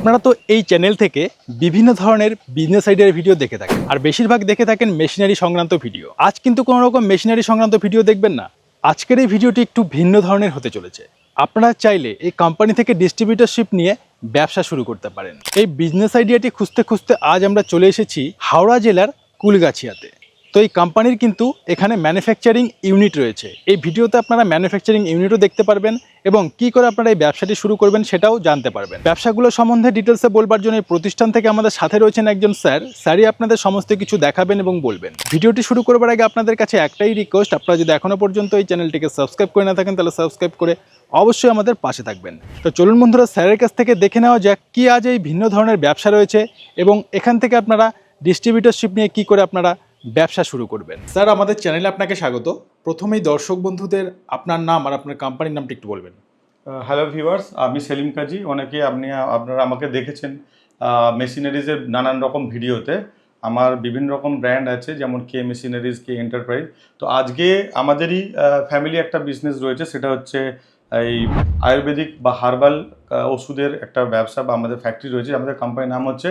আপনারা তো এই চ্যানেল থেকে বিভিন্ন ধরনের বিজনেস আইডিয়ার ভিডিও দেখে থাকেন। আর বেশিরভাগ দেখে থাকেন মেশিনারি সংক্রান্ত ভিডিও আজ কিন্তু কোনো রকম মেশিনারি সংক্রান্ত ভিডিও দেখবেন না। আজকের এই ভিডিওটি একটু ভিন্ন ধরনের হতে চলেছে। আপনারা চাইলে এই কোম্পানি থেকে ডিস্ট্রিবিউটারশিপ নিয়ে ব্যবসা শুরু করতে পারেন। এই বিজনেস আইডিয়াটি খুঁজতে খুঁজতে আজ আমরা চলে এসেছি হাওড়া জেলার কুলগাছিয়াতে। তো এই কোম্পানির কিন্তু এখানে ম্যানুফ্যাকচারিং ইউনিট রয়েছে। এই ভিডিওতে আপনারা ম্যানুফ্যাকচারিং ইউনিটও দেখতে পারবেন এবং কি করে আপনারা এই ব্যবসাটি শুরু করবেন সেটাও জানতে পারবেন। ব্যবসাগুলো সম্বন্ধে ডিটেলসে বলবার জন্য এই প্রতিষ্ঠান থেকে আমাদের সাথে রয়েছেন একজন স্যার। স্যারই আপনাদের সমস্ত কিছু দেখাবেন এবং বলবেন। ভিডিওটি শুরু করবার আগে আপনাদের কাছে একটাই রিকোয়েস্ট আপনারা যদি এখনও পর্যন্ত এই চ্যানেলটিকে সাবস্ক্রাইব করে না থাকেন, তাহলে সাবস্ক্রাইব করে অবশ্যই আমাদের পাশে থাকবেন। তো চলুন বন্ধুরা, স্যারের কাছ থেকে দেখে নেওয়া যাক কি আজ এই ভিন্ন ধরনের ব্যবসা রয়েছে এবং এখান থেকে আপনারা ডিস্ট্রিবিউটারশিপ নিয়ে কি করে আপনারা ব্যবসা শুরু করবেন। স্যার আমাদের চ্যানেলে আপনাকে স্বাগত। প্রথমেই দর্শক বন্ধুদের আপনার নাম আর আপনার কোম্পানির নামটি একটু বলবেন। হ্যালো ভিউয়ার্স আমি সেলিম কাজী। অনেকে আপনি আপনারা আমাকে দেখেছেন মেশিনারিজের নানান রকম ভিডিওতে। আমার বিভিন্ন রকম ব্র্যান্ড আছে যেমন কে মেশিনারিজ কে এন্টারপ্রাইজ তো আজকে আমাদেরই ফ্যামিলি একটা বিজনেস রয়েছে সেটা হচ্ছে এই আয়ুর্বেদিক বা হার্বাল ওষুধের একটা ব্যবসা বা আমাদের ফ্যাক্টরি রয়েছে আমাদের কোম্পানির নাম হচ্ছে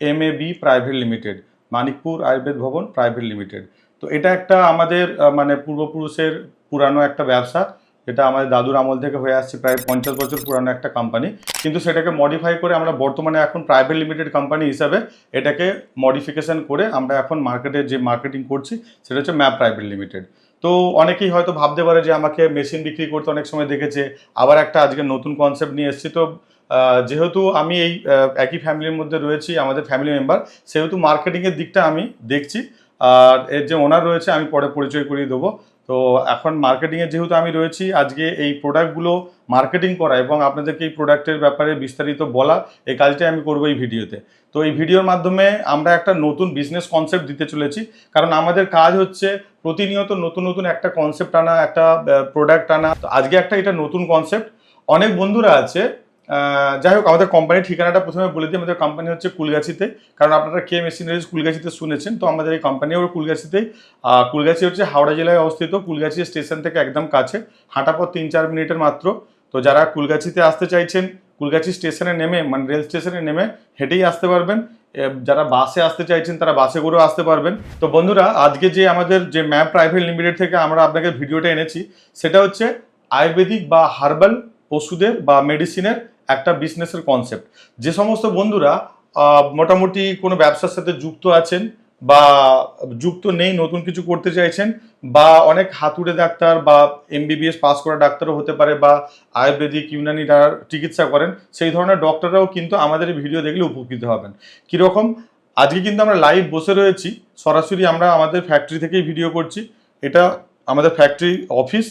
M A B private limited Manikpur Ayurveda Bhawan private limited. তো এটা একটা আমাদের মানে পূর্বপুরুষের পুরানো একটা ব্যবসা। এটা আমাদের দাদুর আমল থেকে হয়ে আসছে প্রায় পঞ্চাশ বছর পুরানো একটা কোম্পানি কিন্তু সেটাকে মডিফাই করে আমরা বর্তমানে এখন প্রাইভেট লিমিটেড কোম্পানি হিসাবে এটাকে মডিফিকেশন করে আমরা এখন মার্কেটে যে মার্কেটিং করছি, সেটা হচ্ছে ম্যাপ প্রাইভেট লিমিটেড তো অনেকেই হয়তো ভাবতে পারে যে আমাকে মেশিন বিক্রি করতে অনেক সময় দেখেছে, আবার একটা আজকে নতুন কনসেপ্ট নিয়ে এসেছি। তো যেহেতু আমি এই একই ফ্যামিলির মধ্যে রয়েছি, আমাদের ফ্যামিলি মেম্বার, সেহেতু মার্কেটিংয়ের দিকটা আমি দেখছি। আর এর যে ওনার রয়েছে, আমি পরে পরিচয় করিয়ে দেবো। তো এখন মার্কেটিংয়ে যেহেতু আমি রয়েছি, আজকে এই প্রোডাক্টগুলো মার্কেটিং করা এবং আপনাদেরকে এই প্রোডাক্টের ব্যাপারে বিস্তারিত বলা, এই কাজটাই আমি করব এই ভিডিওতে। তো এই ভিডিওর মাধ্যমে আমরা একটা নতুন বিজনেস কনসেপ্ট দিতে চলেছি। কারণ আমাদের কাজ হচ্ছে প্রতিনিয়ত নতুন নতুন একটা কনসেপ্ট আনা, একটা প্রোডাক্ট আনা। তো আজকে একটা এটা নতুন কনসেপ্ট অনেক বন্ধুরা আছে যাই হোক আমাদের কোম্পানির ঠিকানাটা প্রথমে বলে দিই আমাদের কোম্পানি হচ্ছে কুলগাছিতে। কারণ আপনারা কে মেশিনারিজ কুলগাছিতে শুনেছেন তো আমাদের এই কোম্পানিও কুলগাছিতেই আহ, কুলগাছি হচ্ছে হাওড়া জেলায় অবস্থিত কুলগাছি স্টেশন থেকে একদম কাছে হাঁটা পথ তিন চার মিনিটের মাত্র। তো যারা কুলগাছিতে আসতে চাইছেন কুলগাছি স্টেশনে নেমে মানে রেল স্টেশনে নেমে হেঁটেই আসতে পারবেন। যারা বাসে আসতে চাইছেন তারা বাসে করেও আসতে পারবেন। তো বন্ধুরা আজকে যে আমাদের যে ম্যাপ প্রাইভেট লিমিটেড থেকে আমরা আপনাকে ভিডিওটা এনেছি সেটা হচ্ছে আয়ুর্বেদিক বা হার্বাল ওষুধের বা মেডিসিনের একটা বিজনেসের কনসেপ্ট যে সমস্ত বন্ধুরা মোটামুটি কোনো ব্যবসার সাথে যুক্ত আছেন বা যুক্ত নেই, নতুন কিছু করতে চাইছেন বা অনেক হাতুড়ে ডাক্তার বা এমবিবিএস পাস করা ডাক্তারও হতে পারে বা আয়ুর্বেদিক, ইউনানি যারা চিকিৎসা করেন, সেই ধরনের ডক্টররাও কিন্তু আমাদের ভিডিও দেখলে উপকৃত হবেন। কীরকম? আজকে কিন্তু আমরা লাইভ বসে রয়েছি। সরাসরি আমরা আমাদের ফ্যাক্টরি থেকেই ভিডিও করছি। এটা আমাদের ফ্যাক্টরি অফিস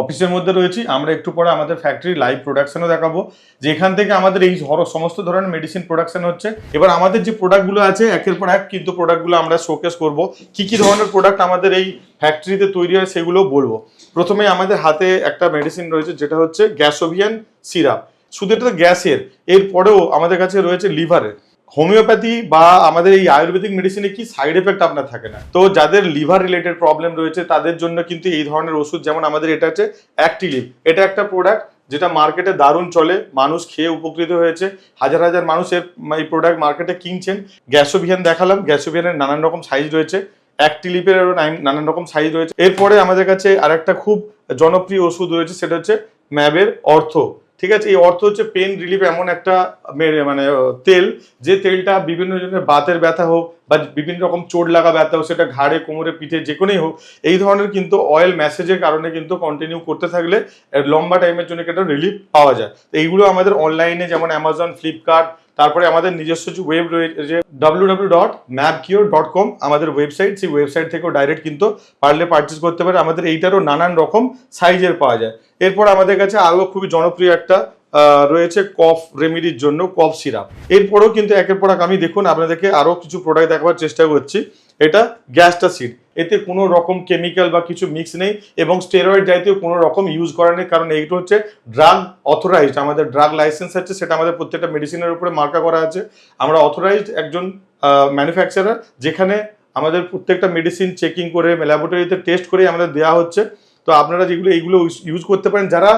অফিসের মধ্যে রয়েছি, আমরা একটু পরে আমাদের ফ্যাক্টরি লাইভ প্রোডাকশনও দেখাবো। যে এখান থেকে আমাদের এই সমস্ত ধরনের মেডিসিন প্রোডাকশন হচ্ছে। এবার আমাদের যে প্রোডাক্টগুলো আছে, একের পর এক কিন্তু প্রোডাক্টগুলো আমরা শোকেস করব। কি কি ধরনের প্রোডাক্ট আমাদের এই ফ্যাক্টরিতে তৈরি হয় সেগুলো বলব। প্রথমে আমাদের হাতে একটা মেডিসিন রয়েছে, যেটা হচ্ছে গ্যাসোভিয়ান সিরাপ। শুধু এটা তো গ্যাসের, এরপরেও আমাদের কাছে রয়েছে লিভারের হোমিওপ্যাথি বা আমাদের এই আয়ুর্বেদিক মেডিসিনে কি সাইড এফেক্ট আপনার থাকে না? তো যাদের লিভার রিলেটেড প্রবলেম রয়েছে, তাদের জন্য কিন্তু এই ধরনের ওষুধ, যেমন আমাদের এটা হচ্ছে অ্যাক্টিলিভ এটা একটা প্রোডাক্ট যেটা মার্কেটে দারুণ চলে, মানুষ খেয়ে উপকৃত হয়েছে। হাজার হাজার মানুষের এই প্রোডাক্ট মার্কেটে কিনছেন। গ্যাসোভিয়ান দেখালাম, গ্যাসোভিয়ানের নানান রকম সাইজ রয়েছে। অ্যাক্টিলিপেরও নানান রকম সাইজ রয়েছে। এরপরে আমাদের কাছে আরেকটা খুব জনপ্রিয় ওষুধ রয়েছে, সেটা হচ্ছে ম্যাবের অর্থ। ঠিক আছে, এই অর্থ হচ্ছে পেন রিলিফ এমন একটা মানে তেল, যে তেলটা বিভিন্ন জনের বাতের ব্যথা হোক বা বিভিন্ন রকম চোট লাগা ব্যথা হোক, সেটা ঘাড়ে, কোমরে, পিঠে যে কোনোই হোক, এই ধরনের কিন্তু অয়েল ম্যাসেজের কারণে কিন্তু কন্টিনিউ করতে থাকলে লম্বা টাইমের জন্য একটা রিলিফ পাওয়া যায়। তো এইগুলো আমাদের অনলাইনে যেমন অ্যামাজন ফ্লিপকার্ট তারপরে আমাদের নিজস্ব যে ওয়েব রয়েছে W W dot map cure dot com আমাদের ওয়েবসাইট সেই ওয়েবসাইট থেকেও ডাইরেক্ট কিন্তু পারলে পারচেস করতে পারে। আমাদের এইটারও নানান রকম সাইজের পাওয়া যায়। এরপর আমাদের কাছে আরও খুবই জনপ্রিয় একটা রয়েছে কফ রেমিডির জন্য কফ সিরাপ এরপরেও কিন্তু একের পর আমি দেখুন, আপনাদেরকে আরও কিছু প্রোডাক্ট দেখাবার চেষ্টা করছি। এটা গ্যাস্টাসিড এতে কোনো রকম কেমিক্যাল বা কিছু মিক্স নেই এবং স্টেরয়েড জাতীয় কোনো রকম ইউজ করা নেই, কারণ এইটা হচ্ছে ড্রাগ অথরাইজড আমাদের ড্রাগ লাইসেন্স আছে, সেটা আমাদের প্রত্যেকটা মেডিসিনের উপরে মার্কা করা আছে। আমরা অথরাইজড একজন ম্যানুফ্যাকচারার যেখানে আমাদের প্রত্যেকটা মেডিসিন চেকিং করে ল্যাবরেটরিতে টেস্ট করে আমাদের দেওয়া হচ্ছে। তো আপনারা যেগুলো, এইগুলো ইউজ করতে পারেন। যারা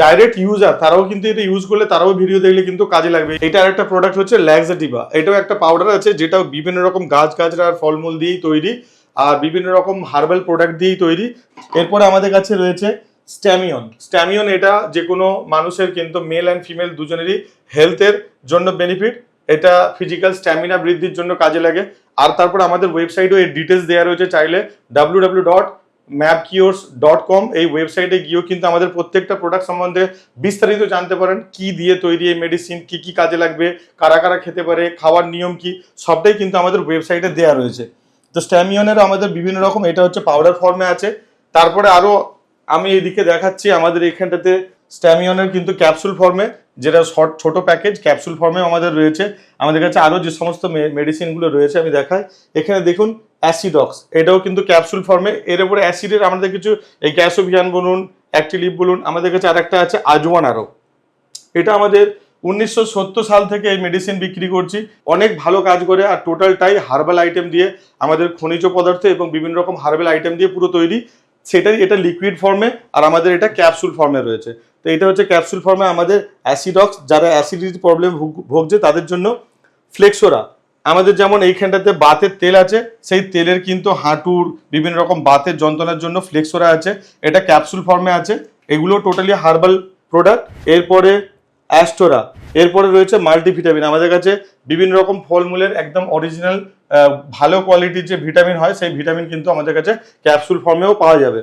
ডাইরেক্ট ইউজার তারাও কিন্তু এটা ইউজ করলে তারাও ভিডিও দেখলে কিন্তু কাজে লাগবে। এটা আর একটা প্রোডাক্ট হচ্ছে ল্যাক্সাটিভা এটাও একটা পাউডার আছে যেটা বিভিন্ন রকম গাছ গাছরা আর ফলমূল দিয়েই তৈরি আর বিভিন্ন রকম হার্বাল প্রোডাক্ট দিয়েই তৈরি। এরপরে আমাদের কাছে রয়েছে স্ট্যামিয়ন স্ট্যামিয়ন এটা যে কোনো মানুষের কিন্তু মেল অ্যান্ড ফিমেল দুজনেরই হেলথের জন্য বেনিফিট এটা ফিজিক্যাল স্ট্যামিনা বৃদ্ধির জন্য কাজে লাগে। আর তারপর আমাদের ওয়েবসাইটেও এর ডিটেলস দেওয়া রয়েছে চাইলে W W dot map cures dot com এই ওয়েবসাইটে গিয়েও কিন্তু আমাদের প্রত্যেকটা প্রোডাক্ট সম্বন্ধে বিস্তারিত জানতে পারেন। কি দিয়ে তৈরি এই মেডিসিন কি কি কাজে লাগবে, কারা কারা খেতে পারে, খাওয়ার নিয়ম কি, সবটাই কিন্তু আমাদের ওয়েবসাইটে দেওয়া রয়েছে। তো স্ট্যামিয়নের আমাদের বিভিন্ন রকম, এটা হচ্ছে পাউডার ফর্মে আছে। তারপরে আরও আমি এদিকে দেখাচ্ছি আমাদের এখানটাতে স্ট্যামিয়নের কিন্তু ক্যাপসুল ফর্মে যেটা শর্ট ছোট প্যাকেজ ক্যাপসুল ফর্মে আমাদের রয়েছে। আমাদের কাছে আরও যে সমস্ত মেডিসিনগুলো রয়েছে আমি দেখাই। এখানে দেখুন অ্যাসিডক্স এটাও কিন্তু ক্যাপসুল ফর্মে এর উপরে অ্যাসিডের আমাদের কিছু, এই গ্যাসোভিয়ান বলুন অ্যাক্টিলিভ বলুন, আমাদের কাছে আরেকটা আছে আজওয়ান আরও এটা আমাদের উনিশশো সত্তর সাল থেকে এই মেডিসিন বিক্রি করছি। অনেক ভালো কাজ করে আর টোটালটাই হার্বাল আইটেম দিয়ে আমাদের খনিজ পদার্থ এবং বিভিন্ন রকম হার্বাল আইটেম দিয়ে পুরো তৈরি। সেটাই এটা লিকুইড ফর্মে আর আমাদের এটা ক্যাপসুল ফর্মে রয়েছে। তো এটা হচ্ছে ক্যাপসুল ফর্মে আমাদের অ্যাসিডক্স যারা অ্যাসিডিটি প্রবলেম ভুগছে তাদের জন্য ফ্লেক্সোরা আমাদের যেমন এইখানটাতে বাতের তেল আছে, সেই তেলের কিন্তু হাঁটুর বিভিন্ন রকম বাতের যন্ত্রণার জন্য ফ্লেক্সোরা আছে। এটা ক্যাপসুল ফর্মে আছে। এগুলো টোটালি হার্বাল প্রোডাক্ট এরপরে অ্যাস্টোরা এরপরে রয়েছে মাল্টিভিটামিন আমাদের কাছে বিভিন্ন রকম ফলমূলের একদম অরিজিনাল ভালো কোয়ালিটির যে ভিটামিন হয়, সেই ভিটামিন কিন্তু আমাদের কাছে ক্যাপসুল ফর্মেও পাওয়া যাবে।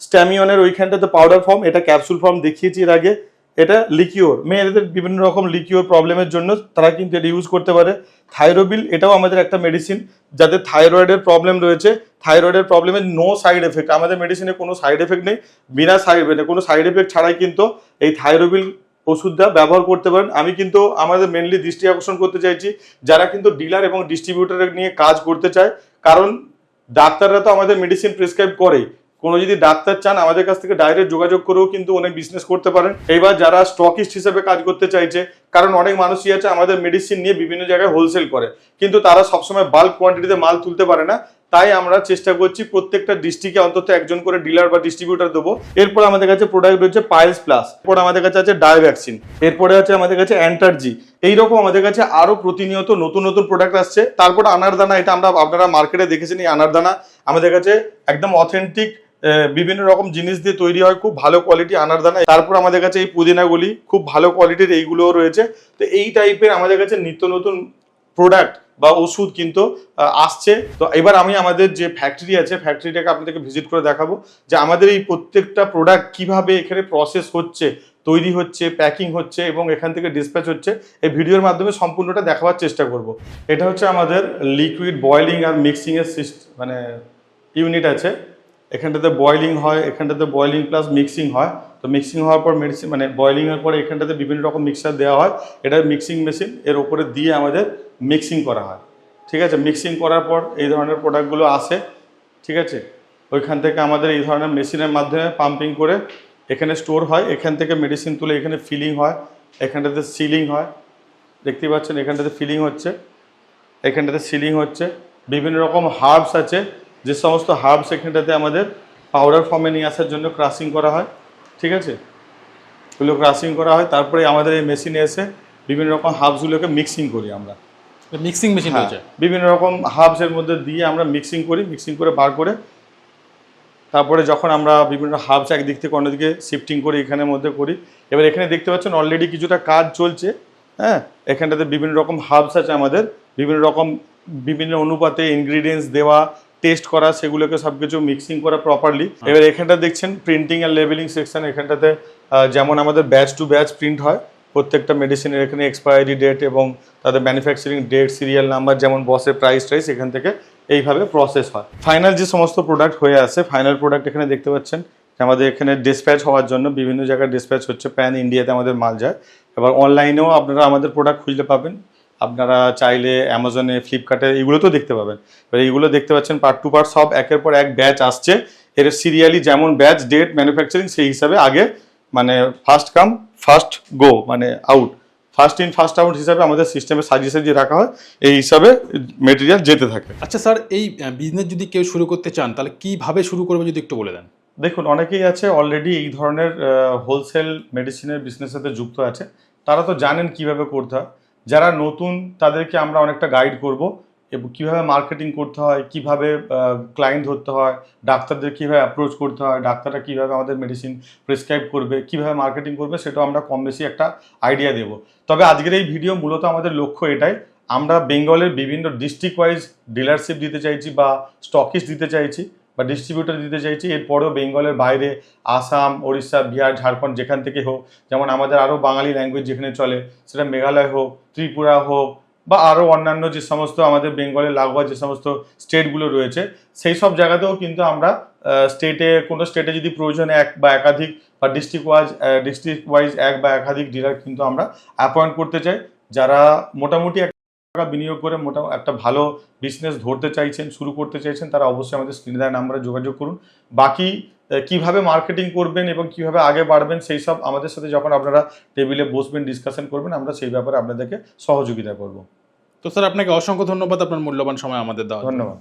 স্ট্যামিয়নের ওইখানটাতে পাউডার ফর্ম এটা ক্যাপসুল ফর্ম দেখিয়েছি এর আগে। এটা লিকিওর মেয়েদের বিভিন্ন রকম লিকিওর প্রবলেমের জন্য তারা কিন্তু এটা ইউজ করতে পারে। থাইরোবিল এটাও আমাদের একটা মেডিসিন যাদের থাইরয়েডের প্রবলেম রয়েছে। থাইরয়েডের প্রবলেমের নো সাইড এফেক্ট আমাদের মেডিসিনে কোনো সাইড এফেক্ট নেই, বিনা সাইড কোনো সাইড এফেক্ট ছাড়াই কিন্তু এই থাইরোবিল ওষুধটা ব্যবহার করতে পারেন। আমি কিন্তু আমাদের মেনলি দৃষ্টি আকর্ষণ করতে চাইছি, যারা কিন্তু ডিলার এবং ডিস্ট্রিবিউটার নিয়ে কাজ করতে চায়। কারণ ডাক্তাররা তো আমাদের মেডিসিন প্রেসক্রাইব করেই। কোনো যদি ডাক্তার চান, আমাদের কাছ থেকে ডাইরেক্ট যোগাযোগ করেও কিন্তু অনেক বিজনেস করতে পারেন। এবার যারা স্টকিস্ট হিসেবে কাজ করতে চাইছে, কারণ অনেক মানুষই আছে, আমাদের মেডিসিন নিয়ে বিভিন্ন জায়গায় হোলসেল করে। কিন্তু তারা সবসময় বাল্ক কোয়ান্টিটিতে মাল তুলতে পারে না। তাই আমরা চেষ্টা করছি প্রত্যেকটা ডিস্ট্রিক্টে অন্তত একজন করে ডিলার বা ডিস্ট্রিবিউটার দেবো। এরপর আমাদের কাছে প্রোডাক্ট রয়েছে পাইলস প্লাস এরপর আমাদের কাছে আছে ডায়াভ্যাকসিন এরপরে আছে আমাদের কাছে অ্যান্টারজি এইরকম আমাদের কাছে আরও প্রতিনিয়ত নতুন নতুন প্রোডাক্ট আসছে। তারপর আনারদানা, এটা আমরা আপনারা মার্কেটে দেখেছেন, এই আনারদানা আমাদের কাছে একদম অথেন্টিক বিভিন্ন রকম জিনিস দিয়ে তৈরি হয়, খুব ভালো কোয়ালিটি আনারদানা তারপর আমাদের কাছে এই পুদিনাগুলি খুব ভালো কোয়ালিটির এইগুলোও রয়েছে। তো এই টাইপের আমাদের কাছে নিত্য নতুন প্রোডাক্ট বা ওষুধ কিন্তু আসছে। তো এবার আমি আমাদের যে ফ্যাক্টরি আছে ফ্যাক্টরিটাকে আপনাদেরকে ভিজিট করে দেখাবো যে আমাদের এই প্রত্যেকটা প্রোডাক্ট কীভাবে এখানে প্রসেস হচ্ছে, তৈরি হচ্ছে প্যাকিং হচ্ছে এবং এখান থেকে ডিসপ্যাচ হচ্ছে, এই ভিডিওর মাধ্যমে সম্পূর্ণটা দেখাবার চেষ্টা করব। এটা হচ্ছে আমাদের লিকুইড বয়েলিং আর মিক্সিংয়ের সিস্ট মানে ইউনিট আছে। এখানটাতে বয়লিং হয়, এখানটাতে বয়লিং প্লাস মিক্সিং হয়। তো মিক্সিং হওয়ার পর মেডিসিন মানে বয়েলিং এর পরে এখানটাতে বিভিন্ন রকম মিক্সার দেওয়া হয়। এটা মিক্সিং মেশিন এর ওপরে দিয়ে আমাদের মিক্সিং করা হয়। ঠিক আছে? মিক্সিং করার পর এই ধরনের প্রোডাক্টগুলো আসে। ঠিক আছে? ওইখান থেকে আমাদের এই ধরনের মেশিনের মাধ্যমে পাম্পিং করে এখানে স্টোর হয়। এখান থেকে মেডিসিন তুলে এখানে ফিলিং হয়। এখানটাতে সিলিং হয়। দেখতেই পাচ্ছেন? এখানটাতে ফিলিং হচ্ছে। এখানটাতে সিলিং হচ্ছে। বিভিন্ন রকম হার্বস আছে। যে সমস্ত হার্বস এখানটাতে আমাদের পাউডার ফর্মে নিয়ে আসার জন্য ক্রাশিং করা হয় ঠিক আছে? এগুলো ক্রাশিং করা হয় তারপরে আমাদের এই মেশিনে এসে বিভিন্ন রকম হার্বসগুলোকে মিক্সিং করি আমরা। মিক্সিং মেশিন হ্যাঁ, রয়েছে? বিভিন্ন রকম হার্বসের মধ্যে দিয়ে আমরা মিক্সিং করি মিক্সিং করে বার করে। তারপরে যখন আমরা বিভিন্ন হার্বস একদিক থেকে অন্যদিকে শিফটিং করি এখানের মধ্যে করি এবার এখানে দেখতে পাচ্ছেন অলরেডি কিছুটা কাজ চলছে হ্যাঁ? এখানটাতে বিভিন্ন রকম হার্বস আছে আমাদের বিভিন্ন রকম বিভিন্ন অনুপাতে ইনগ্রিডিয়েন্টস দেওয়া টেস্ট করা, সেগুলোকে সব কিছু মিক্সিং করা প্রপারলি এবার এখানটা দেখছেন প্রিন্টিং আর লেবেলিং সেকশন এখানটাতে যেমন আমাদের ব্যাচ টু ব্যাচ প্রিন্ট হয়, প্রত্যেকটা মেডিসিনের এখানে এক্সপায়ারি ডেট এবং তাদের ম্যানুফ্যাকচারিং ডেট সিরিয়াল নাম্বার যেমন বসের প্রাইস টাইস এখান থেকে এইভাবে প্রসেস হয়। ফাইনাল যে সমস্ত প্রোডাক্ট হয়ে আসে ফাইনাল প্রোডাক্ট এখানে দেখতে পাচ্ছেন আমাদের এখানে ডিসপ্যাচ হওয়ার জন্য বিভিন্ন জায়গায় ডিসপ্যাচ হচ্ছে প্যান ইন্ডিয়াতে আমাদের মাল যায়। এবার অনলাইনেও আপনারা আমাদের প্রোডাক্ট খুঁজলে পাবেন। আপনারা চাইলে অ্যামাজনে ফ্লিপকার্টে এগুলো তো দেখতে পাবেন। এবার এইগুলো দেখতে পাচ্ছেন পার্ট টু পার্ট সব একের পর এক ব্যাচ আসছে। এর সিরিয়ালি যেমন ব্যাচ ডেট ম্যানুফ্যাকচারিং সেই হিসাবে আগে মানে ফার্স্ট কাম ফার্স্ট গো মানে out first in first out হিসাবে আমাদের সিস্টেমে সাজিয়ে সাজিয়ে রাখা হয়। এই হিসাবে মেটেরিয়াল যেতে থাকে। আচ্ছা স্যার এই বিজনেস যদি কেউ শুরু করতে চান তাহলে কীভাবে শুরু করবে যদি একটু বলে দেন? দেখুন অনেকেই আছে অলরেডি এই ধরনের হোলসেল মেডিসিনের বিজনেসের সাথে যুক্ত আছে। তারা তো জানেন কীভাবে করতে হয়। যারা নতুন, তাদেরকে আমরা অনেকটা গাইড করব। এবং, কীভাবে মার্কেটিং করতে হয়, কীভাবে ক্লায়েন্ট ধরতে হয়, ডাক্তারদের কীভাবে অ্যাপ্রোচ করতে হয়, ডাক্তাররা কীভাবে আমাদের মেডিসিন প্রেসক্রাইব করবে, কীভাবে মার্কেটিং করবে, সেটাও আমরা কম বেশি একটা আইডিয়া দেব। তবে আজকের এই ভিডিও মূলত আমাদের লক্ষ্য এটাই, আমরা বেঙ্গলের বিভিন্ন ডিস্ট্রিক্ট ওয়াইজ ডিলারশিপ দিতে চাইছি বা স্টকিস দিতে চাইছি। বা ডিস্ট্রিবিউটর দিতে চাইছি, এরপরেও বেঙ্গলের বাইরে আসাম, ওড়িশা, বিহার, ঝাড়খণ্ড যেখান থেকে হোক, যেমন আমাদের আরও বাঙালি ল্যাঙ্গুয়েজ যেখানে চলে, সেটা মেঘালয় হোক, ত্রিপুরা হোক, বা আরও অন্যান্য যে সমস্ত আমাদের বেঙ্গলের লাগোয়া যে সমস্ত স্টেটগুলো রয়েছে, সেই সব জায়গাতেও কিন্তু আমরা স্টেটে কোনো স্টেটে যদি প্রয়োজনে এক বা একাধিক, বা ডিস্ট্রিক্ট ওয়াইজ ডিস্ট্রিক্ট ওয়াইজ এক বা একাধিক ডিলার কিন্তু আমরা অ্যাপয়েন্ট করতে চাই, যারা মোটামুটি টাকা বিনিয়োগ করে মোটা একটা ভালো বিজনেস ধরতে চাইছেন শুরু করতে চাইছেন তারা অবশ্যই আমাদের স্ক্রিনে দেওয়া নাম্বারে যোগাযোগ করুন। বাকি কীভাবে মার্কেটিং করবেন এবং কীভাবে আগে বাড়বেন সেই সব আমাদের সাথে যখন আপনারা টেবিলে বসবেন ডিসকাশন করবেন আমরা সেই ব্যাপারে আপনাদেরকে সহযোগিতা করব। তো স্যার আপনাকে অসংখ্য ধন্যবাদ আপনার মূল্যবান সময় আমাদের দেওয়া ধন্যবাদ।